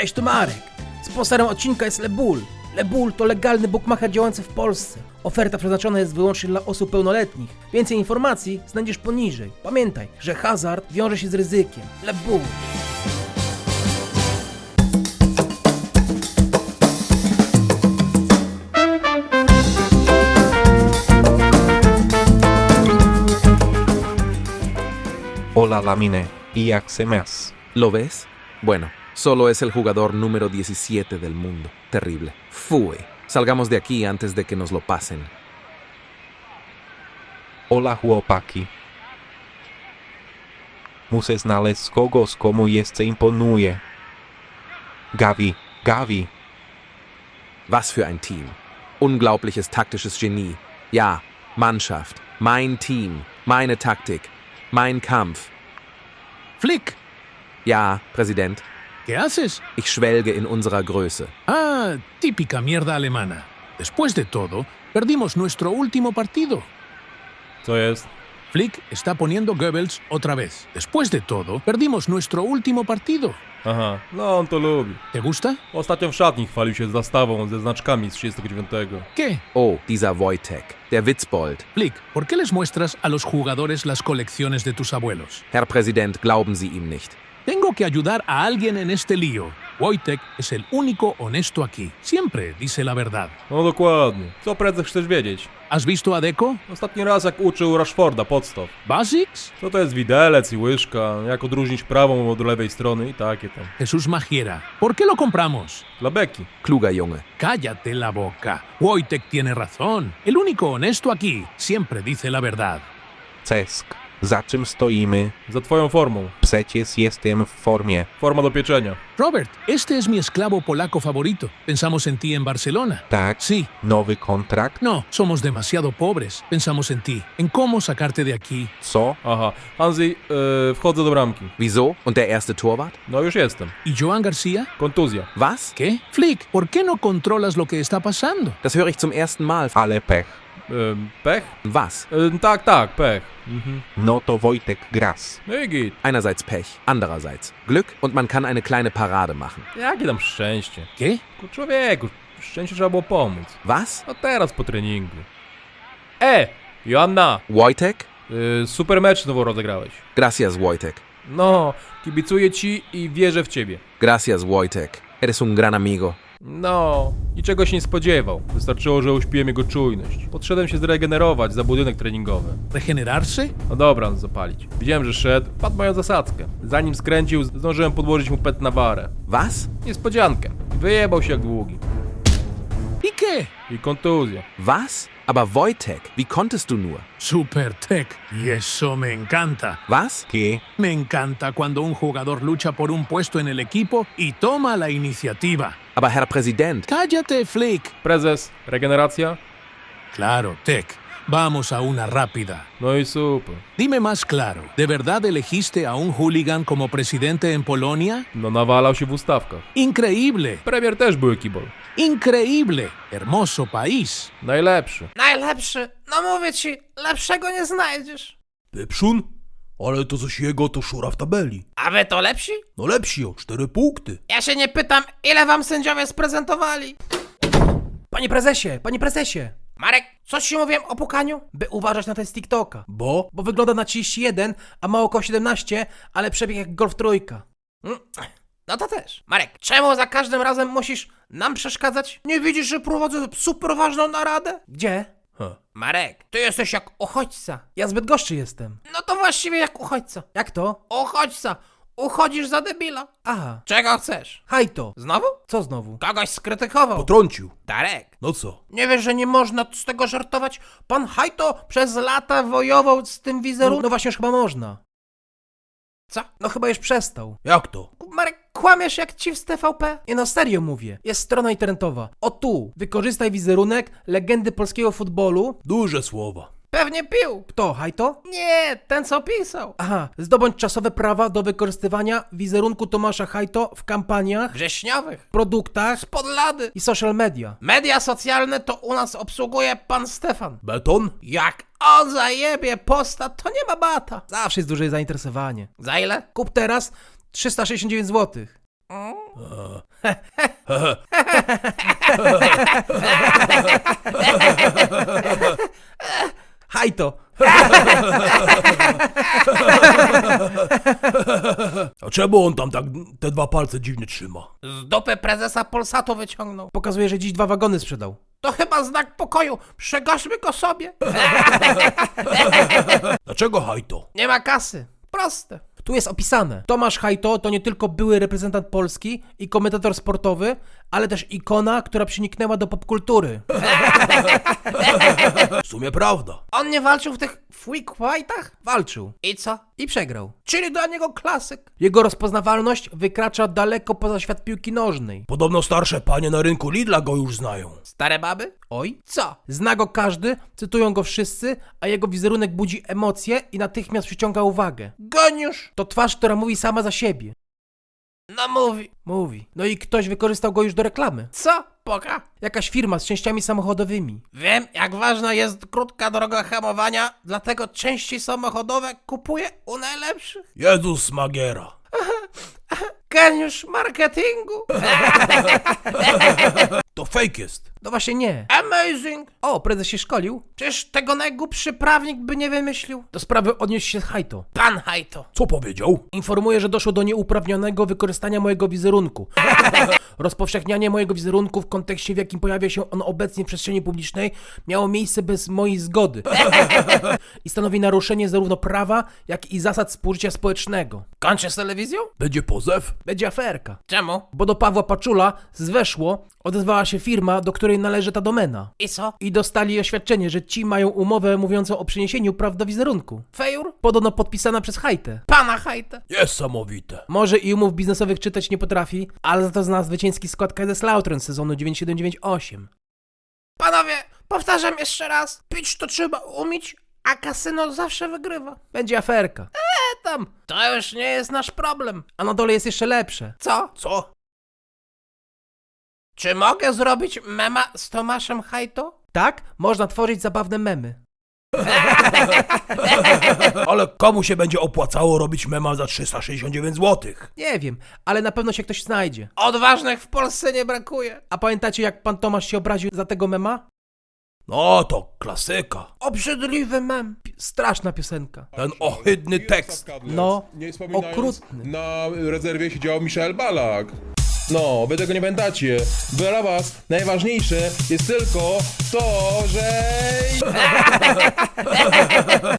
Cześć, tu Marek. Sponsorem odcinka jest Lebul. Lebul to legalny bookmacher działający w Polsce. Oferta przeznaczona jest wyłącznie dla osób pełnoletnich. Więcej informacji znajdziesz poniżej. Pamiętaj, że hazard wiąże się z ryzykiem. Lebul. Hola Lamine, ¿y más? ¿Lo ves? Bueno, solo es el jugador número 17 del mundo. Terrible. Fui. Salgamos de aquí antes de que nos lo pasen. Hola chłopaki. Muszę znaleźć kogoś, komu jeszcze imponuje. Gavi, Gavi, Was für ein Team. Unglaubliches taktisches Genie. Ja, Mannschaft. Mein Team. Meine Taktik. Mein Kampf. Flick, Ja, Präsident. ¿Qué haces? Ich schwelge in unserer Größe. Ah, típica mierda alemana. Después de todo, perdimos nuestro último partido. Co jest? Flick está poniendo Goebbels otra vez. Después de todo, perdimos nuestro último partido. Aha, no on to lubi. ¿Te gusta? Ostatnio w szatni chwalił się zastawą ze znaczkami z 39. ¿Qué? Oh, dieser Wojtek. Der Witzbold. Flick, ¿por qué les muestras a los jugadores las colecciones de tus abuelos? Herr Präsident, glauben Sie ihm nicht. Tengo que ayudar a alguien en este lío. Wojtek es el único honesto aquí. Siempre dice la verdad. No dokładnie. Co prędzej chcesz wiedzieć? ¿Has visto a Deco? Ostatni raz jak uczył Rashforda podstaw. ¿Basics? Co to jest widelec i łyżka, jak odróżnić prawą od lewej strony i takie tam. Jesús Magiera. ¿Por qué lo compramos? Dla beki. Kluger Junge. Cállate la boca. Wojtek tiene razón. El único honesto aquí siempre dice la verdad. Cesk. Za czym stoimy? Za twoją formą. Przecież jestem w formie. Forma do pieczenia. Robert, este es mi esclavo polaco favorito. Pensamos en ti en Barcelona. Tak? Sí. Nowy kontrakt? No, somos demasiado pobres. Pensamos en ti, en cómo sacarte de aquí. Co? Aha, Hansi, yy, wchodzę do bramki. Wieso? Und der erste Torwart? No już jestem. ¿Y Joan García? Kontuzja. Was? ¿Qué? Flick, ¿por qué no controlas lo que está pasando? Das höre ich zum ersten Mal. Ale pech. Pech? Was? Yy, tak, tak, pech. Mhm. No to Wojtek Gras. No i git. Einerseits Pech, andererseits Glück und man kann eine kleine Parade machen. Jakie tam szczęście. ¿Qué? Ku człowieku, szczęście trzeba było pomóc. Was? A teraz po treningu. E! Joanna! Wojtek? Yy, super mecz znowu rozegrałeś. Gracias, Wojtek. No, kibicuję ci i wierzę w ciebie. Gracias, Wojtek. Eres un gran amigo. No, niczego się nie spodziewał. Wystarczyło, że uśpiłem jego czujność. Podszedłem się zregenerować za budynek treningowy. ¿Regenerarse? No dobra, no zapalić. Widziałem, że szedł, padł moją zasadzkę. Zanim skręcił, zdążyłem podłożyć mu pet na warę. Was? Niespodziankę. Wyjebał się jak długi. ¿Y qué? I kontuzja. Was? Aber Wojtek, wie konntest du nur? Super Tech. Y eso me encanta. Was? ¿Qué? Me encanta cuando un jugador lucha por un puesto en el equipo y toma la iniciativa. Aber Herr Präsident, Cállate, Flick. Prezes, regeneracja? Claro, Tech. Vamos a una rápida. No i super. Dime más claro, ¿de verdad elegiste a un hooligan como presidente en Polonia? No nawalał się w ustawkach. Increíble, Premier też był kibol. increíble, hermoso país. Najlepszy. Najlepszy. No mówię ci, lepszego nie znajdziesz. Pieprzun? Ale to coś jego to szura w tabeli. A wy to lepsi? No lepsi o cztery punkty. Ja się nie pytam, ile wam sędziowie sprezentowali. Panie prezesie, panie prezesie. Marek, coś ci mówiłem o pukaniu? By uważać na test TikToka. Bo? Bo wygląda na 31, a ma około 17, ale przebieg jak golf trójka. Mm, No to też. Marek, czemu za każdym razem musisz nam przeszkadzać? Nie widzisz, że prowadzę super ważną naradę? Gdzie? Ha. Marek, ty jesteś jak uchodźca. Ja zbyt goszczy jestem. No to właściwie jak uchodźca. Jak to? Uchodźca. Uchodzisz za debila. Aha. Czego chcesz? Hajto. Znowu? Co znowu? Kogoś skrytykował. Potrącił. Darek. No co? Nie wiesz, że nie można z tego żartować? Pan Hajto przez lata wojował z tym wizerunkiem. No, właśnie już chyba można. Co? No chyba już przestał. Jak to? Marek, kłamiesz jak ci w TVP? Nie no, serio mówię. Jest strona internetowa. O tu, wykorzystaj wizerunek legendy polskiego futbolu. Duże słowa. Pewnie pił. Kto, Hajto? Nie, ten co pisał. Aha, zdobądź czasowe prawa do wykorzystywania wizerunku Tomasza Hajto w kampaniach wrześniowych, produktach, spod lady i social media. Media socjalne to u nas obsługuje pan Stefan. Beton? Jak on zajebie posta, to nie ma bata. Zawsze jest duże zainteresowanie. Za ile? Kup teraz 369 zł. Hajto! A czemu on tam tak te dwa palce dziwnie trzyma? Z dupy prezesa Polsatu wyciągnął. Pokazuje, że dziś dwa wagony sprzedał. To chyba znak pokoju. Przegaszmy go sobie. Dlaczego hajto? Nie ma kasy. Proste. Tu jest opisane. Tomasz Hajto to nie tylko były reprezentant Polski i komentator sportowy, ale też ikona, która przeniknęła do popkultury. W sumie prawda. On nie walczył w tych freak fightach? Walczył. I co? I przegrał. Czyli dla niego klasyk. Jego rozpoznawalność wykracza daleko poza świat piłki nożnej. Podobno starsze panie na rynku Lidla go już znają. Stare baby? Oj, co? Zna go każdy, cytują go wszyscy, a jego wizerunek budzi emocje i natychmiast przyciąga uwagę. Geniusz! To twarz, która mówi sama za siebie. No mówi. Mówi. No i ktoś wykorzystał go już do reklamy. Co? Poka? Jakaś firma z częściami samochodowymi. Wiem, jak ważna jest krótka droga hamowania, dlatego części samochodowe kupuję u najlepszych. Jezus Magiera. Geniusz marketingu. To fake jest. No właśnie nie. Amazing! O, prezes się szkolił? Czyż tego najgłupszy prawnik by nie wymyślił? Do sprawy odniósł się Hajto. Pan Hajto. Co powiedział? Informuję, że doszło do nieuprawnionego wykorzystania mojego wizerunku. Rozpowszechnianie mojego wizerunku w kontekście, w jakim pojawia się on obecnie w przestrzeni publicznej, miało miejsce bez mojej zgody. I stanowi naruszenie zarówno prawa, jak i zasad współżycia społecznego. Kończę z telewizją? Będzie pozew? Będzie aferka. Czemu? Bo do Pawła Paczula z Weszło odezwała się firma, do której należy ta domena. I co? I dostali oświadczenie, że ci mają umowę mówiącą o przeniesieniu praw do wizerunku. Fejur? Podobno podpisana przez Hajtę. Pana Hajtę. Niesamowite. Może i umów biznesowych czytać nie potrafi, ale za to zna zwycięski skład Lautren z sezonu 9798. Panowie, powtarzam jeszcze raz. Pić to trzeba umieć, a kasyno zawsze wygrywa. Będzie aferka. Eee, tam. To już nie jest nasz problem. A na dole jest jeszcze lepsze. Co? Co? Czy mogę zrobić mema z Tomaszem Hajto? Tak, można tworzyć zabawne memy. Ale komu się będzie opłacało robić mema za 369 zł? Nie wiem, ale na pewno się ktoś znajdzie. Odważnych w Polsce nie brakuje. A pamiętacie, jak pan Tomasz się obraził za tego mema? No to klasyka. Obrzydliwy mem. Pi- straszna piosenka. Ten ohydny tekst. No, okrutny. Na rezerwie siedział Michel Balak. No, wy tego nie pamiętacie. Dla was najważniejsze jest tylko to, że...